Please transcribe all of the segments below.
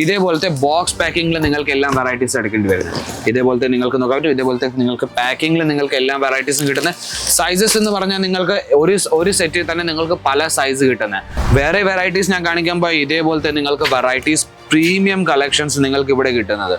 ഇതേപോലത്തെ ബോക്സ് പാക്കിങ്ങിൽ നിങ്ങൾക്ക് എല്ലാം വെറൈറ്റീസ് എടുക്കേണ്ടി വരുന്നത് ഇതേപോലത്തെ നിങ്ങൾക്ക് നോക്കാൻ പറ്റും ഇതേപോലത്തെ നിങ്ങൾക്ക് പാക്കിങ്ങിൽ നിങ്ങൾക്ക് എല്ലാ വെറൈറ്റീസും കിട്ടുന്ന സൈസസ് എന്ന് പറഞ്ഞാൽ നിങ്ങൾക്ക് ഒരു ഒരു സെറ്റിൽ തന്നെ നിങ്ങൾക്ക് പല സൈസ് കിട്ടുന്നത് വേറെ വെറൈറ്റീസ് ഞാൻ കാണിക്കുമ്പോൾ ഇതേപോലത്തെ നിങ്ങൾക്ക് വെറൈറ്റീസ് പ്രീമിയം കളക്ഷൻസ് നിങ്ങൾക്ക് ഇവിടെ കിട്ടുന്നത്.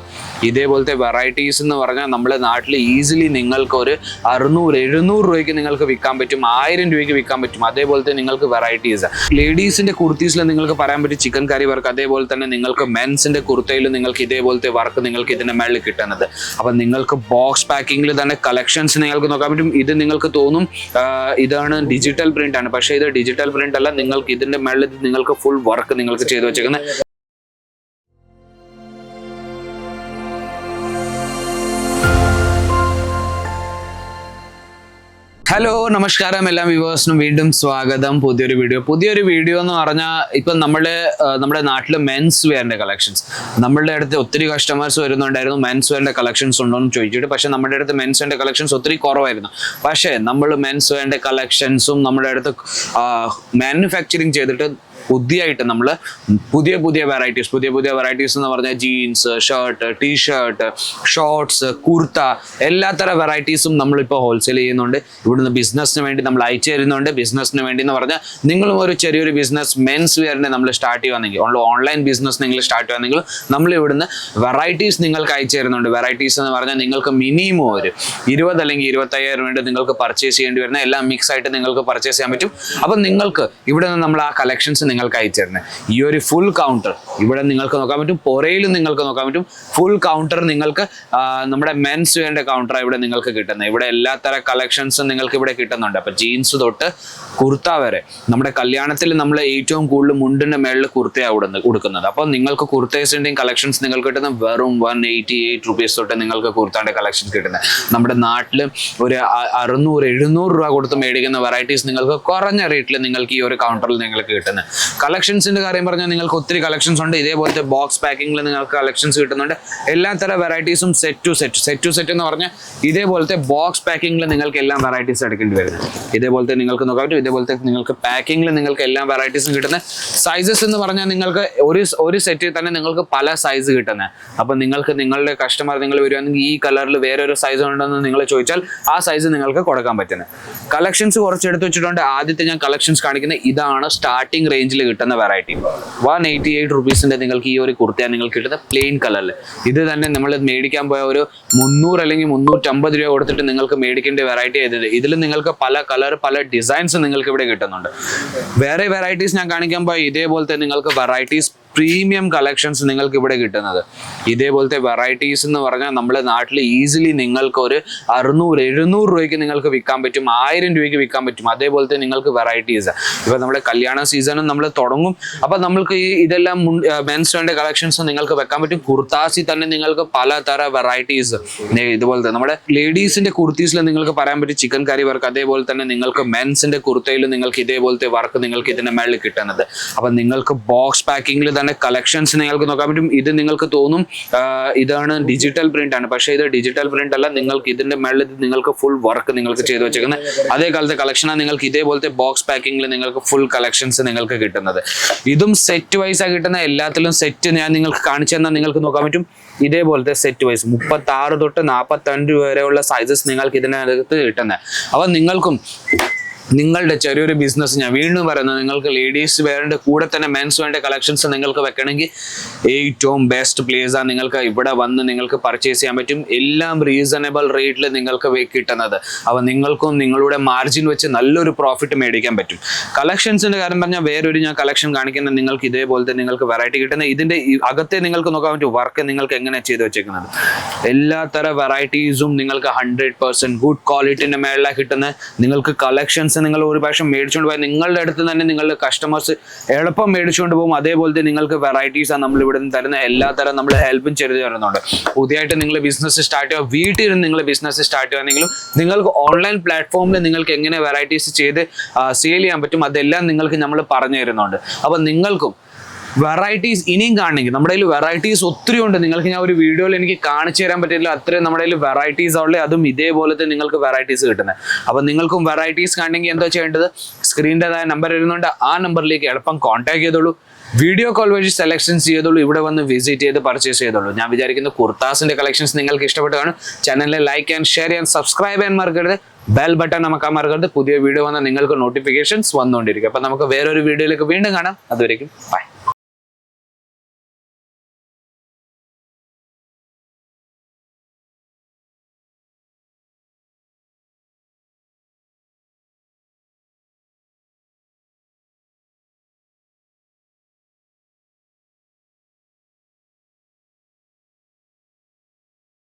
ഇതേപോലത്തെ വെറൈറ്റീസ് എന്ന് പറഞ്ഞാൽ നമ്മുടെ നാട്ടിൽ ഈസിലി നിങ്ങൾക്ക് ഒരു അറുന്നൂറ് എഴുന്നൂറ് രൂപയ്ക്ക് നിങ്ങൾക്ക് വിൽക്കാൻ പറ്റും ആയിരം രൂപയ്ക്ക് വിൽക്കാൻ പറ്റും. അതേപോലത്തെ നിങ്ങൾക്ക് വെറൈറ്റീസ് ലേഡീസിന്റെ കുർത്തീസിൽ നിങ്ങൾക്ക് പറയാൻ പറ്റും ചിക്കൻ കറി വർക്ക് അതേപോലെ തന്നെ നിങ്ങൾക്ക് മെൻസിന്റെ കുർത്തയിൽ നിങ്ങൾക്ക് ഇതേപോലത്തെ വർക്ക് നിങ്ങൾക്ക് ഇതിന്റെ മേളിൽ കിട്ടുന്നത്. അപ്പൊ നിങ്ങൾക്ക് ബോക്സ് പാക്കിങ്ങിൽ തന്നെ കളക്ഷൻസ് നിങ്ങൾക്ക് നോക്കാൻ പറ്റും. ഇത് നിങ്ങൾക്ക് തോന്നും ഇതാണ് ഡിജിറ്റൽ പ്രിന്റ് ആണ്. പക്ഷേ ഇത് ഡിജിറ്റൽ പ്രിന്റ് അല്ല നിങ്ങൾക്ക് ഇതിന്റെ മേളിൽ നിങ്ങൾക്ക് ഫുൾ വർക്ക് നിങ്ങൾക്ക് ചെയ്തു വെച്ചേക്കുന്നത്. ഹലോ നമസ്കാരം എല്ലാ വ്യൂവേഴ്സിനും വീണ്ടും സ്വാഗതം. പുതിയൊരു വീഡിയോ. പുതിയൊരു വീഡിയോ എന്ന് പറഞ്ഞാൽ ഇപ്പം നമ്മുടെ നമ്മുടെ നാട്ടിൽ മെൻസ് വെയറിന്റെ കളക്ഷൻസ് നമ്മളുടെ അടുത്ത് ഒത്തിരി കസ്റ്റമേഴ്സ് വരുന്നുണ്ടായിരുന്നു. മെൻസ് വെയറിന്റെ കളക്ഷൻസ് ഉണ്ടോ എന്ന് ചോദിച്ചിട്ട് പക്ഷേ നമ്മുടെ അടുത്ത് മെൻസ് വെയറിന്റെ കളക്ഷൻസ് ഒത്തിരി കുറവായിരുന്നു. പക്ഷേ നമ്മൾ മെൻസ് വെയറിന്റെ കളക്ഷൻസും നമ്മുടെ അടുത്ത് മാനുഫാക്ചറിങ് ചെയ്തിട്ട് പുതിയതായിട്ട് നമ്മൾ പുതിയ പുതിയ വെറൈറ്റീസ് പുതിയ പുതിയ വെറൈറ്റീസ് എന്ന് പറഞ്ഞാൽ jeans shirt T shirt shorts kurta എല്ലാത്തര വെറൈറ്റീസും നമ്മളിപ്പോൾ ഹോൾസെയിൽ ചെയ്യുന്നുണ്ട്. ഇവിടുന്ന് ബിസിനസ്സിന് വേണ്ടി നമ്മൾ അയച്ചു തരുന്നുണ്ട്. ബിസിനസ്സിന് വേണ്ടി എന്ന് പറഞ്ഞാൽ നിങ്ങളും ഒരു ചെറിയൊരു ബിസിനസ് മെൻസ് വെയറിനെ നമ്മൾ സ്റ്റാർട്ട് ചെയ്യുവാണെങ്കിൽ ഓൺലൈൻ ബിസിനസ് നിങ്ങൾ സ്റ്റാർട്ട് ചെയ്യുവാണെങ്കിൽ നമ്മൾ ഇവിടുന്ന് വെറൈറ്റീസ് നിങ്ങൾക്ക് അയച്ചു തരുന്നുണ്ട്. വെറൈറ്റീസ് എന്ന് പറഞ്ഞാൽ നിങ്ങൾക്ക് മിനിമം ഒരു ഇരുപത് അല്ലെങ്കിൽ ഇരുപത്തയ്യായിരം വേണ്ടി നിങ്ങൾക്ക് പർച്ചേസ് ചെയ്യേണ്ടി വരുന്ന എല്ലാം മിക്സ് ആയിട്ട് നിങ്ങൾക്ക് പർച്ചേസ് ചെയ്യാൻ പറ്റും. അപ്പം നിങ്ങൾക്ക് ഇവിടെ നിന്ന് നമ്മൾ ആ കളക്ഷൻസ് നിങ്ങൾക്ക് അയച്ചു തരുന്നത് ഈ ഒരു ഫുൾ കൗണ്ടർ ഇവിടെ നിങ്ങൾക്ക് നോക്കാൻ പറ്റും പുറയിലും നിങ്ങൾക്ക് നോക്കാൻ പറ്റും ഫുൾ കൗണ്ടർ നിങ്ങൾക്ക് നമ്മുടെ മെൻസ് വേണ്ട കൗണ്ടർ ഇവിടെ നിങ്ങൾക്ക് കിട്ടുന്നത് ഇവിടെ എല്ലാ തര കളക്ഷൻസും നിങ്ങൾക്ക് ഇവിടെ കിട്ടുന്നുണ്ട്. അപ്പൊ ജീൻസ് തൊട്ട് കുർത്ത വരെ. നമ്മുടെ കല്യാണത്തിൽ നമ്മൾ ഏറ്റവും കൂടുതൽ മുണ്ടിന്റെ മേളിൽ കുർത്തയാണ് കൊടുക്കുന്നത് അപ്പോൾ നിങ്ങൾക്ക് കുർത്തേസിന്റെയും കളക്ഷൻസ് നിങ്ങൾക്ക് കിട്ടുന്ന വെറും വൺ എയ്റ്റി എയ്റ്റ് റുപ്പീസ് തൊട്ട് നിങ്ങൾക്ക് കുർത്താന്റെ കളക്ഷൻസ് കിട്ടുന്നത് നമ്മുടെ നാട്ടിൽ ഒരു അറുന്നൂറ് എഴുന്നൂറ് രൂപ കൊടുത്ത് മേടിക്കുന്ന വെറൈറ്റീസ് നിങ്ങൾക്ക് കുറഞ്ഞ റേറ്റിൽ നിങ്ങൾക്ക് ഈ ഒരു കൗണ്ടറിൽ നിങ്ങൾക്ക് കിട്ടുന്നത് കളക്ഷൻസിന്റെ കാര്യം പറഞ്ഞാൽ നിങ്ങൾക്ക് ഒത്തിരി കളക്ഷൻസ് ഉണ്ട്. ഇതേപോലത്തെ ബോക്സ് പാക്കിങ്ങിൽ നിങ്ങൾക്ക് കളക്ഷൻസ് കിട്ടുന്നുണ്ട്. എല്ലാ തരം വെറൈറ്റീസും set to set set to set എന്ന് പറഞ്ഞാൽ ഇതേപോലത്തെ ബോക്സ് പാക്കിങ്ങിൽ നിങ്ങൾക്ക് എല്ലാം വെറൈറ്റീസ് എടുക്കേണ്ടി വരുന്നത് ഇതേപോലത്തെ നിങ്ങൾക്ക് നോക്കാൻ ഇതേപോലത്തെ നിങ്ങൾക്ക് പാക്കിങ്ങിൽ നിങ്ങൾക്ക് എല്ലാ വെറൈറ്റീസും കിട്ടുന്ന സൈസസ് എന്ന് പറഞ്ഞാൽ നിങ്ങൾക്ക് ഒരു ഒരു സെറ്റിൽ തന്നെ നിങ്ങൾക്ക് പല സൈസ് കിട്ടുന്നത് അപ്പൊ നിങ്ങൾക്ക് നിങ്ങളുടെ കസ്റ്റമർ നിങ്ങൾ വരുവാണെങ്കിൽ ഈ കളറിൽ വേറെ ഒരു സൈസ് ഉണ്ടെന്ന് നിങ്ങൾ ചോദിച്ചാൽ ആ സൈസ് നിങ്ങൾക്ക് കൊടുക്കാൻ പറ്റുന്നത് കളക്ഷൻസ് കുറച്ച് എടുത്ത് വെച്ചിട്ടുണ്ട്. ആദ്യത്തെ ഞാൻ കളക്ഷൻസ് കാണിക്കുന്ന ഇതാണ് സ്റ്റാർട്ടിംഗ് റേഞ്ചിൽ കിട്ടുന്ന വെറൈറ്റി വൺ എയ്റ്റി എയ്റ്റ് റുപ്പീസിന്റെ നിങ്ങൾക്ക് ഈ ഒരു കുർത്തിയാണ് നിങ്ങൾക്ക് കിട്ടുന്നത് പ്ലെയിൻ കളറിൽ ഇത് തന്നെ നമ്മൾ മേടിക്കാൻ പോയ ഒരു മുന്നൂറ് അല്ലെങ്കിൽ മുന്നൂറ്റമ്പത് രൂപ കൊടുത്തിട്ട് നിങ്ങൾക്ക് മേടിക്കേണ്ട വെറൈറ്റി ആയത് ഇതിൽ നിങ്ങൾക്ക് പല കളർ പല ഡിസൈൻസ് നിങ്ങൾക്ക് ഇവിടെ കിട്ടുന്നുണ്ട്. വേറെ വെറൈറ്റീസ് ഞാൻ കാണിക്കാൻ പോയി ഇതേപോലത്തെ നിങ്ങൾക്ക് വെറൈറ്റീസ് പ്രീമിയം കളക്ഷൻസ് നിങ്ങൾക്ക് ഇവിടെ കിട്ടുന്നത്. ഇതേപോലത്തെ വെറൈറ്റീസ് എന്ന് പറഞ്ഞാൽ നമ്മുടെ നാട്ടിൽ ഈസിലി നിങ്ങൾക്ക് ഒരു അറുന്നൂറ് എഴുന്നൂറ് രൂപയ്ക്ക് നിങ്ങൾക്ക് വിൽക്കാൻ പറ്റും ആയിരം രൂപയ്ക്ക് വിൽക്കാൻ പറ്റും. അതേപോലത്തെ നിങ്ങൾക്ക് വെറൈറ്റീസ് ഇപ്പൊ നമ്മുടെ കല്യാണ സീസണും നമ്മൾ തുടങ്ങും. അപ്പൊ നമ്മൾക്ക് ഈ ഇതെല്ലാം മെൻസ് വേണ്ട കളക്ഷൻസ് നിങ്ങൾക്ക് വെക്കാൻ പറ്റും. കുർത്താസി തന്നെ നിങ്ങൾക്ക് പലതര വെറൈറ്റീസ് ഇതുപോലത്തെ നമ്മുടെ ലേഡീസിന്റെ കുർത്തീസിൽ നിങ്ങൾക്ക് പറയാൻ പറ്റും. ചിക്കൻ കറി വർക്ക് അതേപോലെ തന്നെ നിങ്ങൾക്ക് മെൻസിന്റെ കുർത്തയിൽ നിങ്ങൾക്ക് ഇതേപോലത്തെ വർക്ക് നിങ്ങൾക്ക് ഇതിന്റെ മേളിൽ കിട്ടുന്നത്. അപ്പൊ നിങ്ങൾക്ക് ബോക്സ് പാക്കിങ്ങിൽ തന്നെ കളക്ഷൻസ് നിങ്ങൾക്ക് നോക്കാൻ പറ്റും. ഇത് നിങ്ങൾക്ക് തോന്നും ഇതാണ് ഡിജിറ്റൽ പ്രിന്റ് ആണ്. പക്ഷേ ഇത് ഡിജിറ്റൽ പ്രിന്റ് അല്ല. നിങ്ങൾക്ക് ഇതിന്റെ മേളിൽ നിങ്ങൾക്ക് ഫുൾ വർക്ക് നിങ്ങൾക്ക് ചെയ്തു വെച്ചേക്കുന്നത്. അതേ കാലത്തെ കളക്ഷനാണ് നിങ്ങൾക്ക് ഇതേപോലത്തെ ബോക്സ് പാക്കിങ്ങിൽ നിങ്ങൾക്ക് ഫുൾ കളക്ഷൻസ് നിങ്ങൾക്ക് കിട്ടുന്നത്. ഇതും സെറ്റ് വൈസ് ആ കിട്ടുന്ന എല്ലാത്തിലും സെറ്റ് ഞാൻ നിങ്ങൾക്ക് കാണിച്ചു തന്നാൽ നിങ്ങൾക്ക് നോക്കാൻ പറ്റും. ഇതേപോലത്തെ സെറ്റ് വൈസ് മുപ്പത്തി ആറ് തൊട്ട് നാൽപ്പത്തി അഞ്ച് വരെയുള്ള സൈസസ് നിങ്ങൾക്ക് ഇതിനകത്ത് കിട്ടുന്നത്. അപ്പൊ നിങ്ങൾക്കും നിങ്ങളുടെ ചെറിയൊരു ബിസിനസ് ഞാൻ വീണ്ടും പറയുന്നത് നിങ്ങൾക്ക് ലേഡീസ് വെയറിന്റെ കൂടെ തന്നെ മെൻസ് വേണ്ട കളക്ഷൻസ് നിങ്ങൾക്ക് വെക്കണമെങ്കിൽ ഏറ്റവും ബെസ്റ്റ് പ്ലേസ് ആണ് നിങ്ങൾക്ക് ഇവിടെ വന്ന് നിങ്ങൾക്ക് പർച്ചേസ് ചെയ്യാൻ പറ്റും. എല്ലാം റീസണബിൾ റേറ്റിൽ നിങ്ങൾക്ക് കിട്ടുന്നത്. അപ്പോൾ നിങ്ങൾക്കും നിങ്ങളുടെ മാർജിൻ വെച്ച് നല്ലൊരു പ്രോഫിറ്റ് മേടിക്കാൻ പറ്റും. കളക്ഷൻസിന്റെ കാര്യം പറഞ്ഞാൽ വേറൊരു ഞാൻ കളക്ഷൻ കാണിക്കുന്ന നിങ്ങൾക്ക് ഇതേപോലത്തെ നിങ്ങൾക്ക് വെറൈറ്റി കിട്ടുന്ന ഇതിന്റെ അകത്തെ നിങ്ങൾക്ക് നോക്കാൻ പറ്റും വർക്ക് നിങ്ങൾക്ക് എങ്ങനെ ചെയ്ത് വെച്ചേക്കുന്നത്. എല്ലാ തര വെറൈറ്റീസും നിങ്ങൾക്ക് ഹൺഡ്രഡ് പെർസെന്റ് ഗുഡ് ക്വാളിറ്റിന്റെ മേളിലാണ് കിട്ടുന്നത്. നിങ്ങൾക്ക് കളക്ഷൻസ് നിങ്ങൾ ഒരു പക്ഷേ മേടിച്ചുകൊണ്ട് പോയാൽ നിങ്ങളുടെ അടുത്ത് തന്നെ നിങ്ങളുടെ കസ്റ്റമേഴ്സ് എളുപ്പം മേടിച്ചുകൊണ്ട് പോകും. അതേപോലെ തന്നെ നിങ്ങൾക്ക് വെറൈറ്റീസ് ആണ് നമ്മൾ ഇവിടെ നിന്ന് തരുന്ന എല്ലാ തരം നമ്മൾ ഹെൽപ്പും ചെയ്തു തരുന്നുണ്ട്. പുതിയതായിട്ട് നിങ്ങൾ ബിസിനസ് സ്റ്റാർട്ട് ചെയ്യുക വീട്ടിൽ നിങ്ങൾ ബിസിനസ് സ്റ്റാർട്ട് ചെയ്യുകയാണെങ്കിലും നിങ്ങൾക്ക് ഓൺലൈൻ പ്ലാറ്റ്ഫോമിൽ നിങ്ങൾക്ക് എങ്ങനെ വെറൈറ്റീസ് ചെയ്ത് സെയിൽ ചെയ്യാൻ പറ്റും അതെല്ലാം നിങ്ങൾക്ക് നമ്മൾ പറഞ്ഞു തരുന്നുണ്ട്. അപ്പം നിങ്ങൾക്കും വെറൈറ്റീസ് ഇനിയും കാണണമെങ്കിൽ. നമ്മുടെ കയ്യിൽ വെറൈറ്റീസ് ഒത്തിരി ഉണ്ട്. നിങ്ങൾക്ക് ഞാൻ ഒരു വീഡിയോയിൽ എനിക്ക് കാണിച്ചു തരാൻ പറ്റില്ല. അത്രയും നമ്മുടെ കയ്യിൽ വെറൈറ്റീസ് ഉള്ളത് അതും ഇതേപോലത്തെ നിങ്ങൾക്ക് വെറൈറ്റീസ് കിട്ടുന്നത്. അപ്പം നിങ്ങൾക്കും വെറൈറ്റീസ് കാണണമെങ്കിൽ എന്താ ചെയ്യേണ്ടത്? സ്ക്രീനിന്റെതായ നമ്പർ വരുന്നുണ്ട്. ആ നമ്പറിലേക്ക് എളുപ്പം കോൺടാക്ട് ചെയ്തോളൂ. വീഡിയോ കോൾ വഴി സെലക്ഷൻസ് ചെയ്തോളൂ. ഇവിടെ വന്ന് വിസിറ്റ് ചെയ്ത് പർച്ചേസ് ചെയ്തോളൂ. ഞാൻ വിചാരിക്കുന്ന കുർത്താസിന്റെ കളക്ഷൻസ് നിങ്ങൾക്ക് ഇഷ്ടപ്പെട്ട് കാണും. ലൈക്ക് ആൻഡ് ഷെയർ ചെയ്യാൻ സബ്സ്ക്രൈബ് ചെയ്യാൻ മറക്കരുത്. ബെൽ ബട്ടൺ നമുക്ക് മറക്കരുത്. പുതിയ വീഡിയോ വന്നാൽ നിങ്ങൾക്ക് നോട്ടിഫിക്കേഷൻസ് വന്നുകൊണ്ടിരിക്കും. അപ്പൊ നമുക്ക് വേറൊരു വീഡിയോയിലേക്ക് വീണ്ടും കാണാം. അതുവരെയും ബൈ